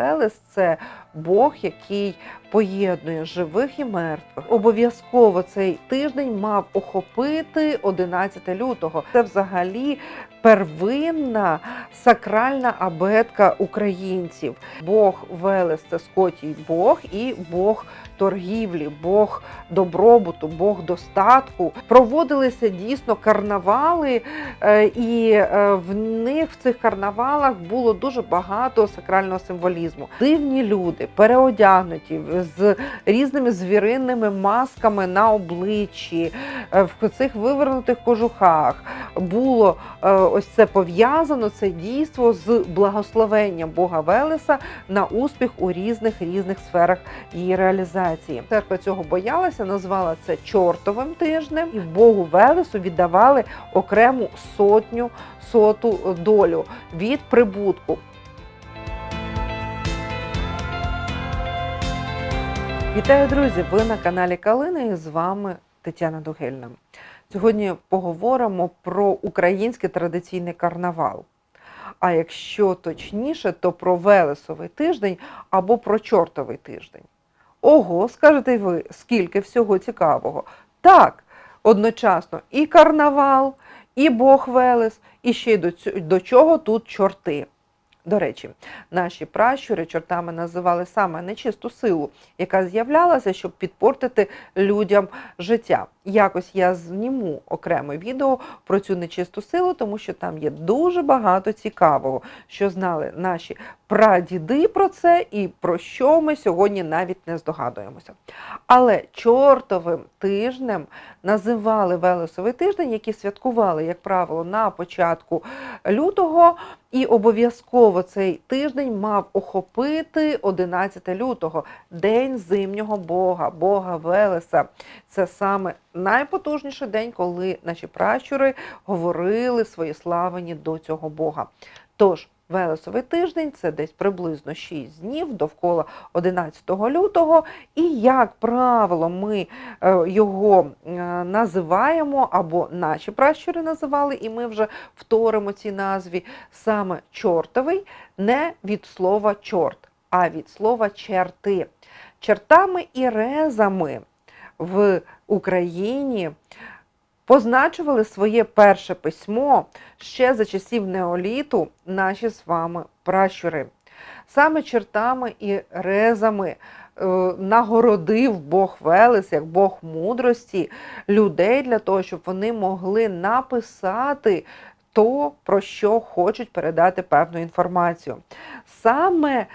Велес це Бог, який поєднує живих і мертвих. Обов'язково цей тиждень мав охопити 11 лютого. Це взагалі первинна сакральна абетка українців. Бог Велес це Скотій Бог і Бог торгівлі, Бог добробуту, Бог достатку. Проводилися дійсно карнавали, е, і е, в них в цих карнавалах було дуже багато сакрального символізму. Дивні люди, переодягнуті з різними звіринними масками на обличчі, е, в цих вивернутих кожухах. Було е, ось це пов'язано, це дійство з благословенням Бога Велеса на успіх у різних різних сферах її реалізації. Церква цього боялася, назвала це чортовим тижнем, і Богу Велесу віддавали окрему сотню соту долю від прибутку. Вітаю, друзі! Ви на каналі Калина і з вами Тетяна Дугельна. Сьогодні поговоримо про український традиційний карнавал. А якщо точніше, то про Велесовий тиждень або про чортовий тиждень. Ого, скажете ви, скільки всього цікавого. Так, одночасно і карнавал, і Бог Велес, і ще й до, до чого тут чорти. До речі, наші пращури чортами називали саме нечисту силу, яка з'являлася, щоб підпортити людям життя. Якось я зніму окреме відео про цю нечисту силу, тому що там є дуже багато цікавого, що знали наші прадіди про це і про що ми сьогодні навіть не здогадуємося. Але чортовим тижнем називали Велесовий тиждень, який святкували, як правило, на початку лютого. І обов'язково цей тиждень мав охопити 11 лютого, день зимнього Бога, Бога Велеса. Це саме найпотужніший день, коли наші пращури говорили свої славені до цього Бога. Тож, Велесовий тиждень це десь приблизно 6 днів довкола 11 лютого. І, як правило, ми е, його е, називаємо, або наші пращури називали, і ми вже вторимо цій назві саме чортовий, не від слова чорт, а від слова черти. Чертами і резами в Україні позначували своє перше письмо ще за часів неоліту наші з вами пращури. Саме чертами і резами е, нагородив Бог Велес, як Бог мудрості, людей для того, щоб вони могли написати то, про що хочуть передати певну інформацію. Саме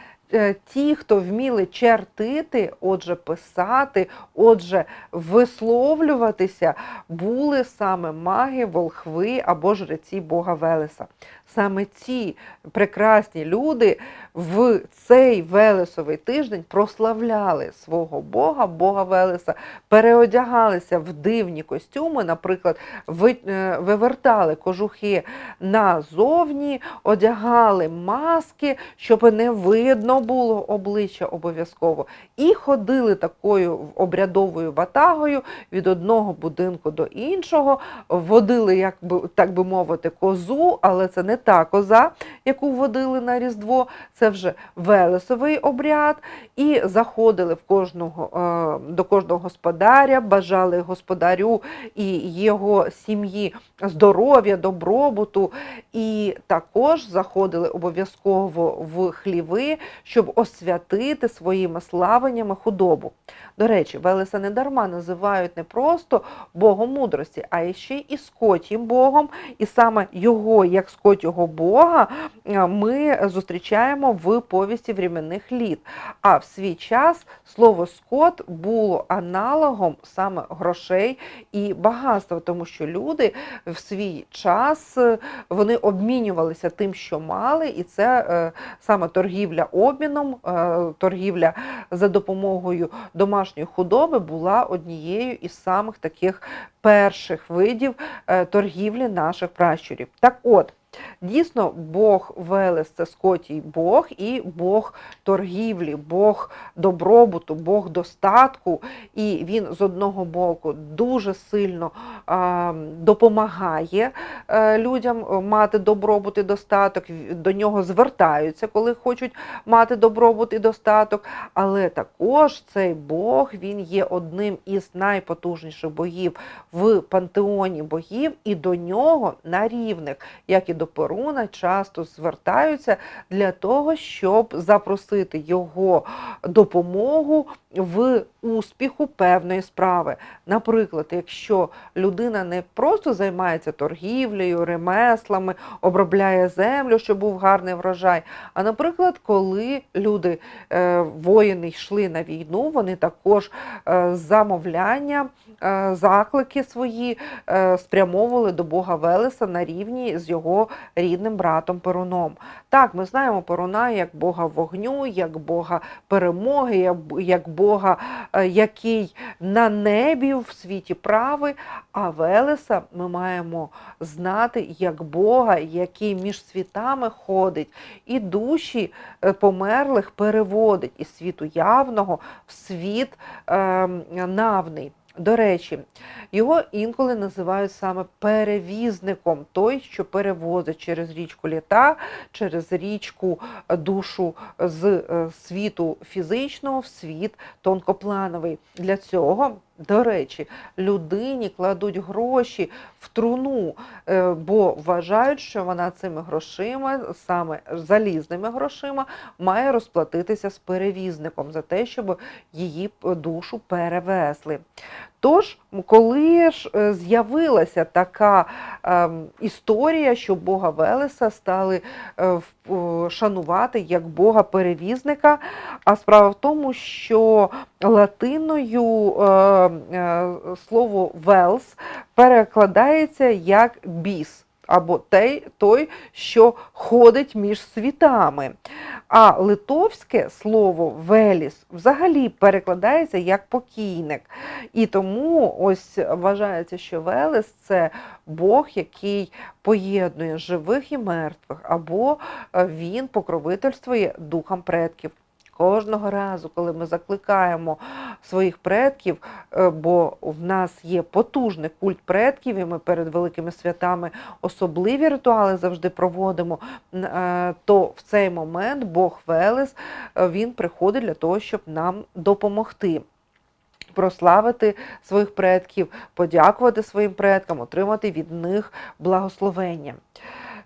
ті, хто вміли чертити, отже, писати, отже, висловлюватися, були саме маги, волхви або жреці Бога Велеса. Саме ці прекрасні люди в цей Велесовий тиждень прославляли свого Бога, Бога Велеса, переодягалися в дивні костюми, наприклад, е, вивертали кожухи назовні, одягали маски, щоб не видно було обличчя обов'язково. І ходили такою обрядовою ватагою від одного будинку до іншого, водили, як би, так би мовити, козу, але це не та коза, яку водили на Різдво, це вже Велесовий обряд, і заходили в кожного, е, до кожного господаря, бажали господарю і його сім'ї здоров'я, добробуту, і також заходили обов'язково в хліви, щоб освятити своїми славеннями худобу. До речі, Велеса не дарма називають не просто Богом мудрості, а ще і скотім Богом. І саме його, як скотього Бога, е, ми зустрічаємо в повісті временних літ. А в свій час слово скот було аналогом саме грошей і багатства, тому що люди в свій час е, вони обмінювалися тим, що мали, і це е, саме торгівля обміном, торгівля за допомогою домашньої худоби була однією із самих таких перших видів торгівлі наших пращурів. Так от, Дійсно, Бог Велес це скотій Бог і Бог торгівлі, Бог добробуту, Бог достатку. І він з одного боку дуже сильно допомагає е, людям мати добробут і достаток, до нього звертаються, коли хочуть мати добробут і достаток. Але також цей Бог він є одним із найпотужніших богів в пантеоні богів, і до нього на рівних, як і до Перуна, часто звертаються для того, щоб запросити його допомогу в успіху певної справи. Наприклад, якщо людина не просто займається торгівлею, ремеслами, обробляє землю, щоб був гарний врожай. А наприклад, коли люди, е, воїни йшли на війну, вони також е, замовляння, е, заклики свої спрямовували до Бога Велеса на рівні з його рідним братом Перуном. Так, ми знаємо Перуна як Бога вогню, як Бога перемоги, як- як Бога, е, який на небі в світі правий, а Велеса ми маємо знати як Бога, який між світами ходить, і душі е, померлих переводить із світу явного в світ е, навний. До речі, його інколи називають саме перевізником, той, що перевозить через річку літа, через річку душу з е, світу фізичного в світ тонкоплановий. Для цього, до речі, людині кладуть гроші в труну, е, бо вважають, що вона цими грошима, саме залізними грошима, має розплатитися з перевізником за те, щоб її душу перевезли. Тож, коли ж е, з'явилася така ем, історія, що Бога Велеса стали е, шанувати як Бога перевізника, а справа в тому, що латиною е, е, слово велс перекладається як біс. Або той, той, що ходить між світами. А литовське слово веліс взагалі перекладається як покійник. І тому ось вважається, що Велес це Бог, який поєднує живих і мертвих, або е, він покровительствує духам предків. Кожного разу, коли ми закликаємо своїх предків, е, бо в нас є потужний культ предків, і ми перед великими святами особливі ритуали завжди проводимо, е, то в цей момент Бог Велес е, він приходить для того, щоб нам допомогти. Прославити своїх предків, подякувати своїм предкам, отримати від них благословення.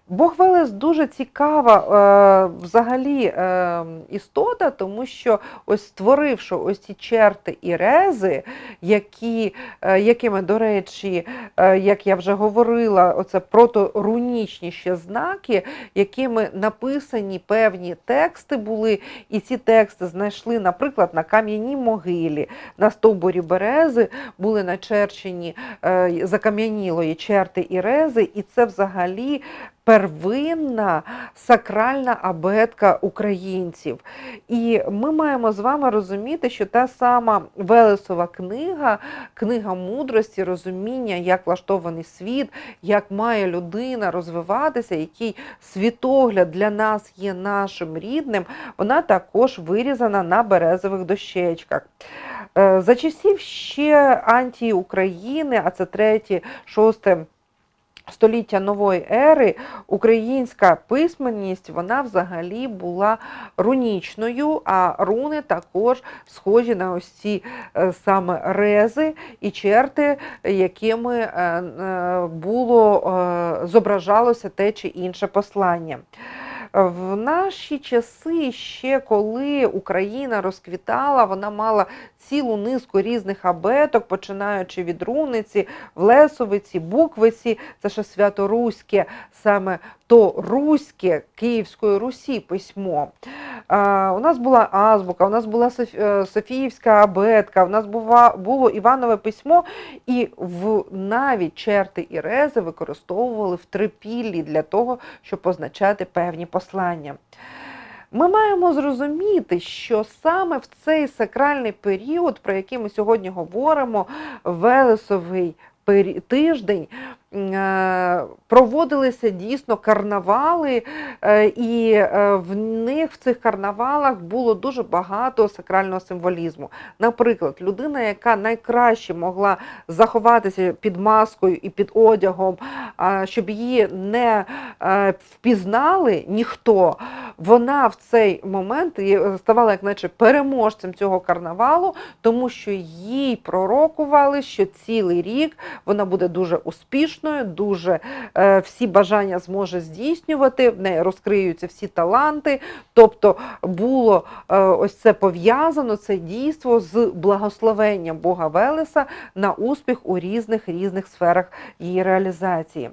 Бог Велес дуже цікава е, взагалі е, істота, тому що ось створивши ось ці черти і рези, які, е, якими, до речі, е, як я вже говорила, оце проторунічні ще знаки, якими написані певні тексти були, і ці тексти знайшли, наприклад, на кам'яній могилі, на стовбурі берези були начерчені е, закам'янілої черти і рези, і це взагалі первинна сакральна абетка українців. І ми маємо з вами розуміти, що та сама Велесова книга, книга мудрості, розуміння, як влаштований світ, як має людина розвиватися, який світогляд для нас є нашим рідним, вона також вирізана на березових дощечках. Е, За часів ще антії України, а це третє, шосте століття нової ери, українська письменність вона взагалі була рунічною, а руни також схожі на ось ці е, саме рези і черти, якими е, е, було зображалося те чи інше послання. В наші часи, ще коли Україна розквітала, вона мала цілу низку різних абеток, починаючи від руниці, влесовиці, буквиці, це ще свято-руське, саме то руське Київської Русі письмо. А, у нас була азбука, у нас була е, Софіївська абетка, у нас бува, було Іванове письмо, і в навіть черти і рези використовували в трипіллі для того, щоб позначати певні послання. Ми маємо зрозуміти, що саме в цей сакральний період, про який ми сьогодні говоримо, Велесовий тиждень, проводилися дійсно карнавали, е, і е, в них в цих карнавалах було дуже багато сакрального символізму. Наприклад, людина, яка найкраще могла заховатися під маскою і під одягом, щоб її не е, впізнали ніхто, вона в цей момент ставала як наче переможцем цього карнавалу, тому що їй пророкували, що цілий рік вона буде дуже успішною, дуже е, всі бажання зможе здійснювати, в неї розкриються всі таланти. Тобто було е, ось це пов'язано, це дійство з благословенням Бога Велеса на успіх у різних різних сферах її реалізації.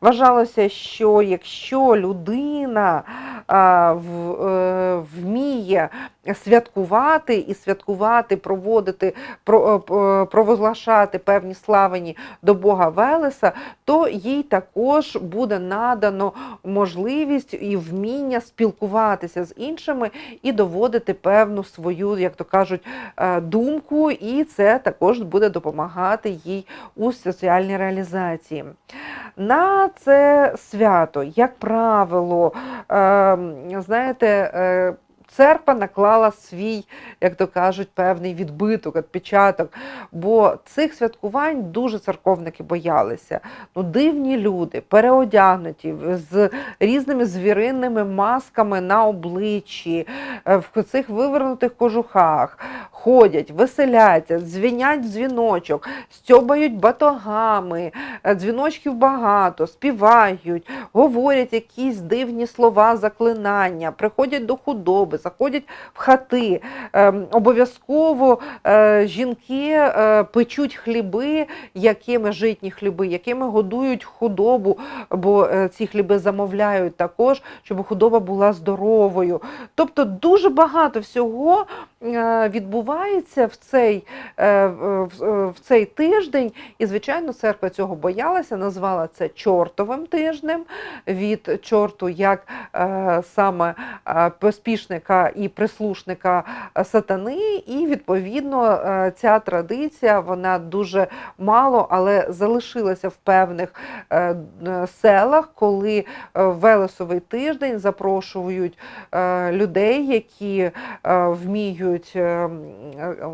Вважалося, що якщо людина а, в, е, вміє святкувати і святкувати, проводити, про, е, п- провозглашати певні славені до Бога Велеса, то їй також буде надано можливість і вміння спілкуватися з іншими і доводити певну свою, як то кажуть, е, думку, і це також буде допомагати їй у соціальній реалізації. На це свято, як правило, е, знаєте, е, церква наклала свій, як то кажуть, певний відбиток, відпечаток. Бо цих святкувань дуже церковники боялися. Ну, дивні люди, переодягнуті з різними звіринними масками на обличчі, е, в цих вивернутих кожухах, ходять, веселяться, дзвінять дзвіночок, стьобають батогами, е, дзвіночків багато, співають, говорять якісь дивні слова, заклинання, приходять до худоби, заходять в хати. Ем, Обов'язково е, жінки е, печуть хліби, якими житні хліби, якими годують худобу, бо ці хліби замовляють також, щоб худоба була здоровою. Тобто дуже багато всього е, відбувається в цей, е, в, цей тиждень, і, звичайно, церква цього боялася, назвала це чортовим тижнем від чорту як е, саме е, поспішника і прислушника сатани. І відповідно ця традиція вона дуже мало, але залишилася в певних селах, коли Велесовий тиждень запрошують людей, які вміють, е, м, е,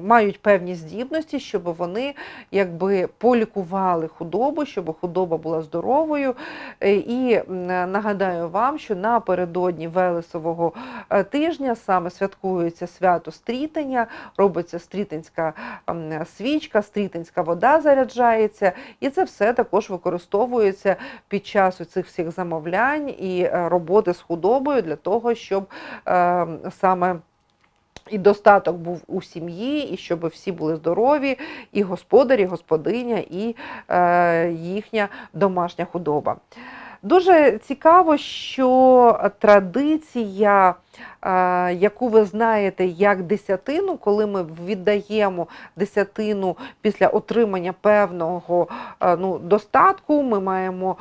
мають певні здібності, щоб вони якби полікували худобу, щоб худоба була здоровою. Е, І нагадаю вам, що напередодні Велесового е, тижня саме святкується свято стрітення, робиться стрітинська свічка, стрітинська вода заряджається, і це все також використовується під час цих всіх замовлянь і е, роботи з худобою для того, щоб е, саме і достаток був у сім'ї, і щоб всі були здорові, і господарі, господиня, і е, їхня домашня худоба. Дуже цікаво, що традиція, яку ви знаєте як десятину, коли ми віддаємо десятину після отримання певного ну, достатку, ми маємо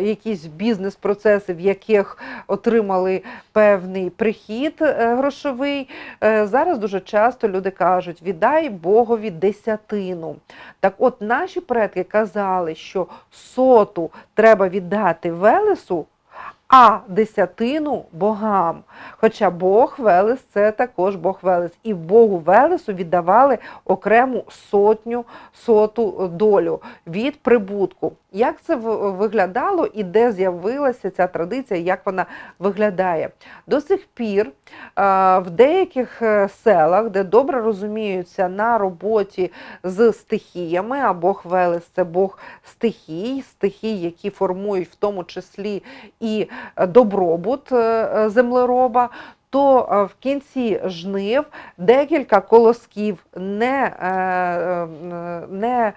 якісь бізнес-процеси, в яких отримали певний прихід е, грошовий. Е, Зараз дуже часто люди кажуть: віддай Богові десятину. Так от наші предки казали, що соту треба віддати Велесу, а десятину богам. Хоча Бог Велес це також Бог Велес. І Богу Велесу віддавали окрему сотню, соту долю від прибутку. Як це виглядало і де з'явилася ця традиція, як вона виглядає? До сих пір е, в деяких е, селах, де добре розуміються на роботі з стихіями, а Бог Велес це Бог стихій, стихій, які формують в тому числі і е, добробут е, е, землероба. То е, в кінці жнив декілька колосків не, не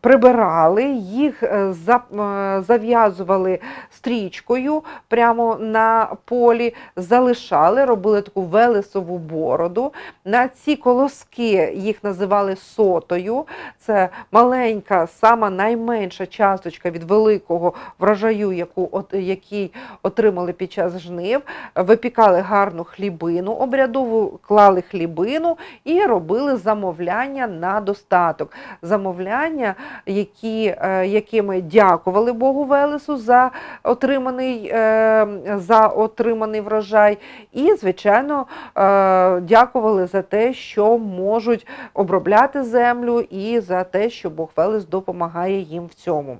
прибирали, їх е, е, зав'язували стрічкою прямо на полі, залишали, робили таку велесову бороду. На ці колоски їх називали сотою. Це маленька, сама найменша часточка від великого врожаю, яку, який отримали під час жнив. Випікали гарну хлібину обрядову, клали хлібину і робили замовляння на достаток. Замовляння, які, е, якими дякували Богу Велесу за отриманий, е, за отриманий врожай, і, звичайно, е, дякували за те, що можуть обробляти землю, і за те, що Бог Велес допомагає їм в цьому.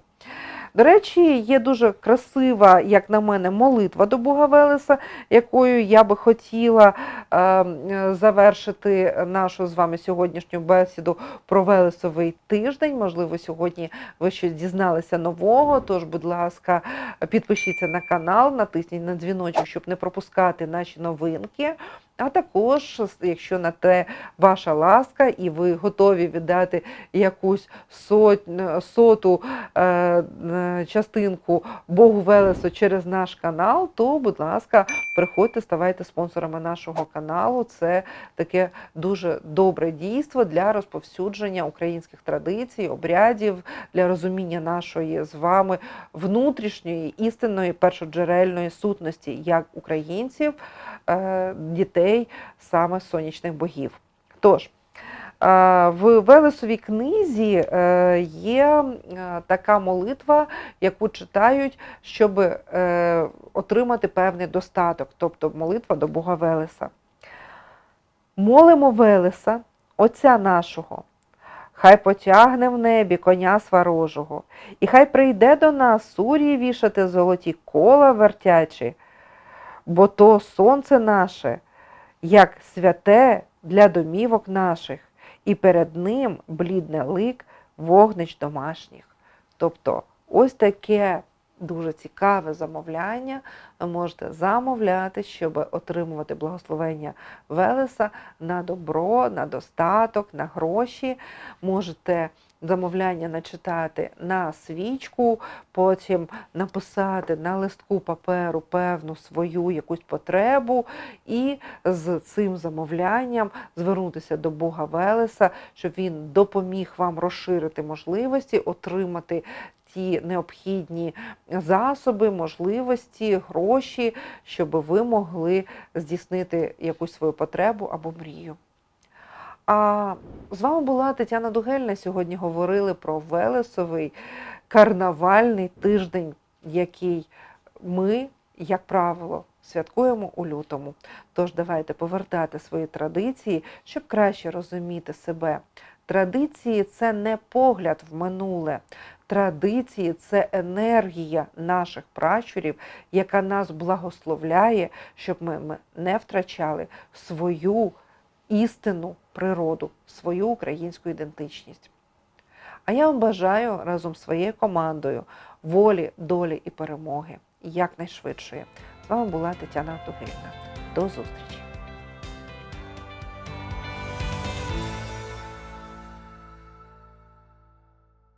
До речі, є дуже красива, як на мене, молитва до Бога Велеса, якою я би хотіла е, е, завершити нашу з вами сьогоднішню бесіду про Велесовий тиждень. Можливо, сьогодні ви щось дізналися нового. Тож, будь ласка, підпишіться на канал, натисніть на дзвіночок, щоб не пропускати наші новинки. А також, якщо на те ваша ласка, і ви готові віддати якусь сотню, соту е, е, частинку Богу Велесу через наш канал, то, будь ласка, приходьте, ставайте спонсорами нашого каналу. Це таке дуже добре дійство для розповсюдження українських традицій, обрядів, для розуміння нашої з вами внутрішньої істинної першоджерельної сутності як українців, е, дітей саме сонячних богів. Тож, е, в Велесовій книзі е, є е, така молитва, яку читають, щоб отримати певний достаток, тобто молитва до Бога Велеса. Молимо Велеса, Отця нашого, хай потягне в небі коня сварожого, і хай прийде до нас сурії вішати золоті кола вертячі, бо то сонце наше, як святе для домівок наших, і перед ним блідне лик вогнич домашніх. Тобто, ось таке дуже цікаве замовляння. Ви можете замовляти, щоб отримувати благословення Велеса на добро, на достаток, на гроші. Можете замовляння начитати на свічку, потім написати на листку паперу певну свою якусь потребу, і з цим замовлянням звернутися до Бога Велеса, щоб він допоміг вам розширити можливості, отримати ті необхідні засоби, можливості, гроші, щоб ви могли здійснити якусь свою потребу або мрію. А з вами була Тетяна Дугельна. Сьогодні говорили про Велесовий карнавальний тиждень, який ми, як правило, святкуємо у лютому. Тож давайте повертати свої традиції, щоб краще розуміти себе. Традиції це не погляд в минуле. Традиції це енергія наших пращурів, яка нас благословляє, щоб ми не втрачали свою істинну природу, свою українську ідентичність. А я вам бажаю разом з своєю командою волі, долі і перемоги якнайшвидшої. З вами була Тетяна Тугильна. До зустрічі!